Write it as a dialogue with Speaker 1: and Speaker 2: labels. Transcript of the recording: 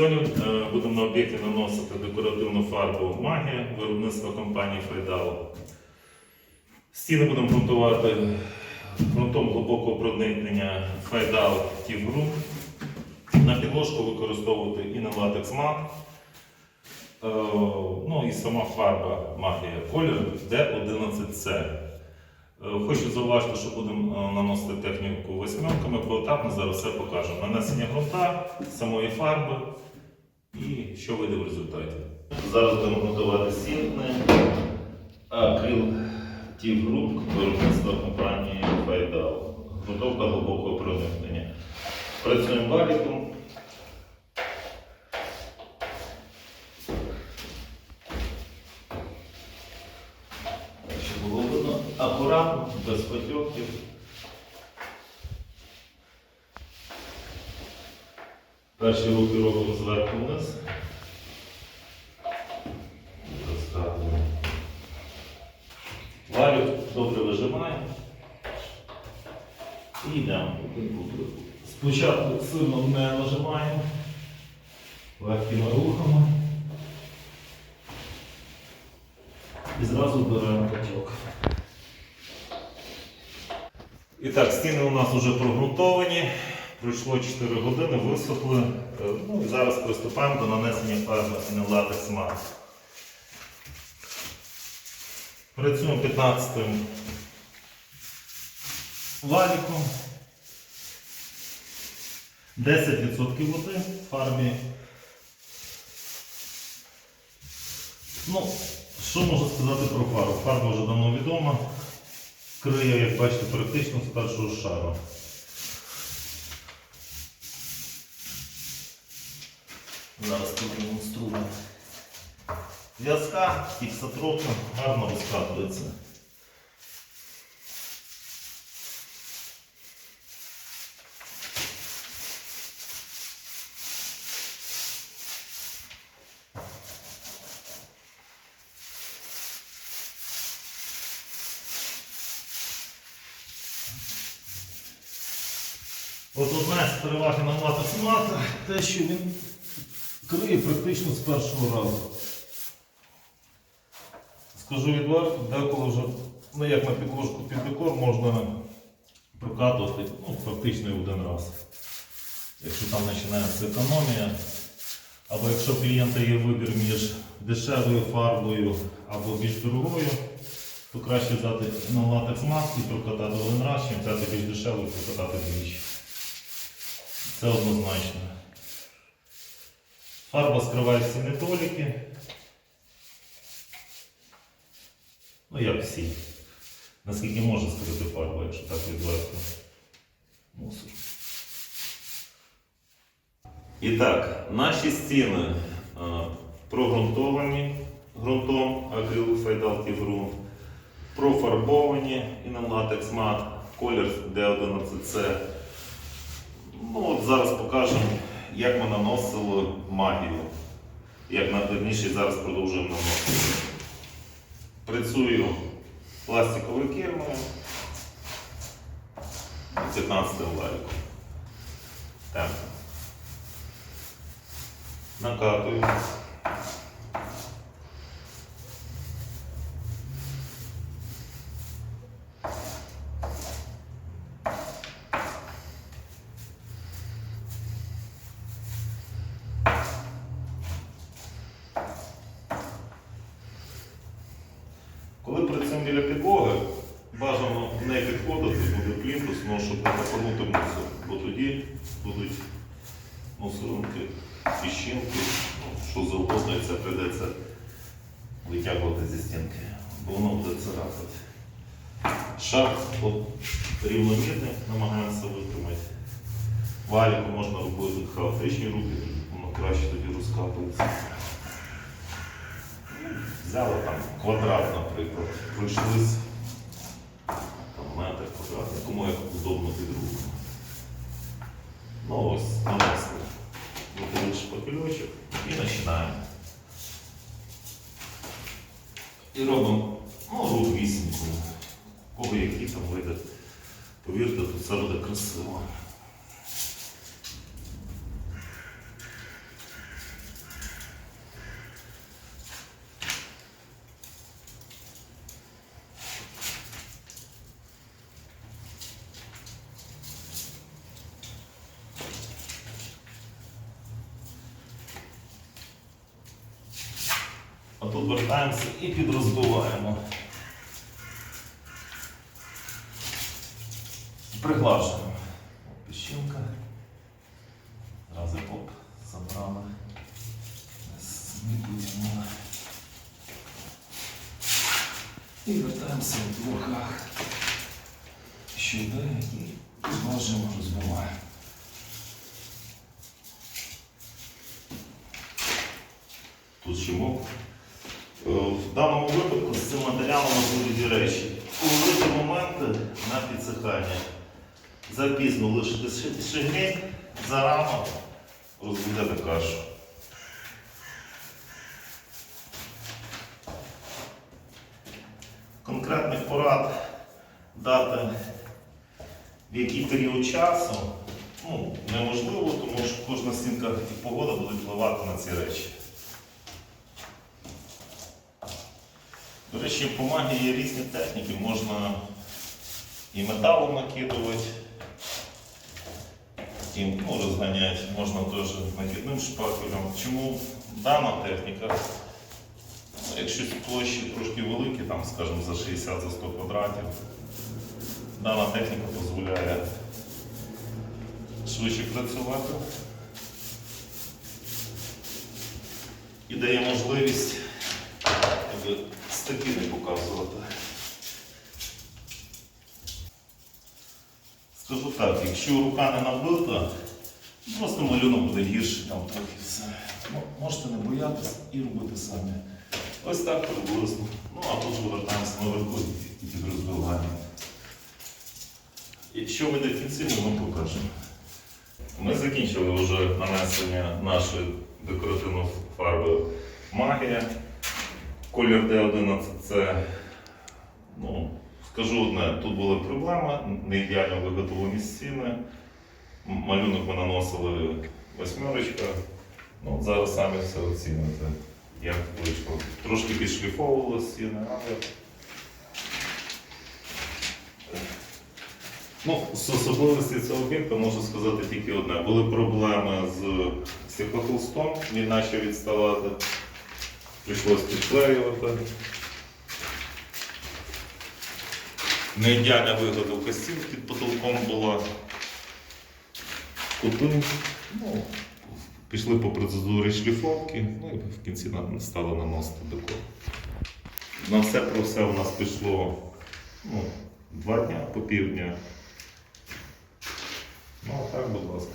Speaker 1: Сьогодні е, будемо на об'єкті наносити декоративну фарбу магія виробництва компанії Файдал. Стіни будемо ґрунтувати ґрунтом глибокого проникнення Файдал Тівгру. На підложку використовувати інолатекс мат. Е, Ну і сама фарба магія. Колір D11C. Е, Хочу зауважити, що будемо наносити техніку восьмерками, поетапно зараз все покажемо. Нанесення ґрунта, самої фарби і що вийде в результаті. Зараз будемо готувати стіни акрил Тів Груп виробництва компанії Файдал. Готовка глибокого проникнення. Працюємо валіком. Перші руки робимо зверху вниз. Розкатуємо. Валю добре вижимаємо. І йдемо. Спочатку сильно не нажимаємо. Легкими рухами. І зразу беремо потік. І так, стіни у нас вже прогрунтовані. Пройшло 4 години, висохли. Е, Ну, і зараз приступаємо до нанесення фарби латекс мат. Працюємо 15 валіком. 10% води в фарбі. Ну, що можу сказати про фарбу? Фарба вже давно відома. Криє, як бачите, практично з першого шару. Зараз продемонструю. В'язка, фіксатропка гарно розкатується. От одна з переваг іномата смата, те, що він криє практично з першого разу. Скажу відверто, деколи вже, ну як на підложку під декор, можна прокатувати ну, фактично і один раз. Якщо там починається економія, або якщо клієнта є вибір між дешевою фарбою або більш дорогою, то краще взяти на латекс маск і прокатати один раз, чим взяти більш дешеву і прокатати двічі. Це однозначно. Фарба скриває всі недоліки. Ну, як всі. Наскільки може скрити фарба, якщо так відверто. Мусор. І так, наші стіни а, прогрунтовані ґрунтом акрил Файдал Тіврун, профарбовані і на латекс мат, колір D11C. Ну, от зараз покажемо, як ми наносили магію. Як на верніше зараз продовжуємо наносити. Працюю пластиковою кермою 15 лайком. Так. Накатую. Коли працюємо біля підлоги, бажано не підходити буде плінтус, ну, щоб не запорнути мусор, бо тоді будуть мусоринки, піщинки, ну, що завгодно, і це прийдеться витягувати зі стінки, бо воно буде царапати. Шар рівномірний, намагаємося витримати. Валіку можна робити хаотичні руки, воно краще тоді розкатується. Взяли там квадрат, наприклад, пройшлись там, метр квадратний, кому як удобно під руку. Ну ось, нанесли. Виходить шпакельочок і починаємо. І робимо ну, вісімку. Кого які там вийде. Повірте, тут все буде красиво. Вертаємося і підрозбиваємо. Приглажуємо. Піщинка. Зразу оп, забрали. Змікуємо. І вертаємося в руках. Сюди і приглажуємо, розбиваємо. Тут шимок. Речі. Уловити моменти на підсихання. Запізно лишити ши- шигрень, зарано розбудете кашу. Конкретних порад дати в який період часу ну, неможливо, тому що кожна стінка і погода буде впливати на ці речі. До речі, по магії є різні техніки, можна і металом накидувати, і ну, розганяти, можна теж накидним шпакелем. Чому дана техніка, якщо площі трошки великі, там, скажімо, за 60 за 100 квадратів, дана техніка дозволяє швидше працювати і дає можливість стики не показувати. Скажу так, якщо рука не набита, просто малюнок буде гірший там трохи все. Можете не боятися і робити самі. Ось так приблизно. Ну а тут повертаємося наверху і під розбиваємо. Якщо вийде кінцівно, ми покажемо. Ми закінчили вже нанесення нашої декоративної фарби магія. Колір D11 це, ну, скажу одне, тут були проблеми, не ідеально виготовлені стіни. Малюнок ми наносили восьмерочка. Ну, зараз самі все оціните, як вийшло. Трошки підшліфовували стіни, але. Ну, з особливості цього об'єкта можу сказати тільки одне. Були проблеми з стеклохолстом, він почав відставати. Прийшлось підклеювати. Не ідеальна виготовка стін під потолком була. Кути. Ну, пішли по процедурі шліфовки, ну і в кінці нам стало наносити декор. На все про все у нас пішло ну, два дня по півдня. Ну, а так, будь ласка.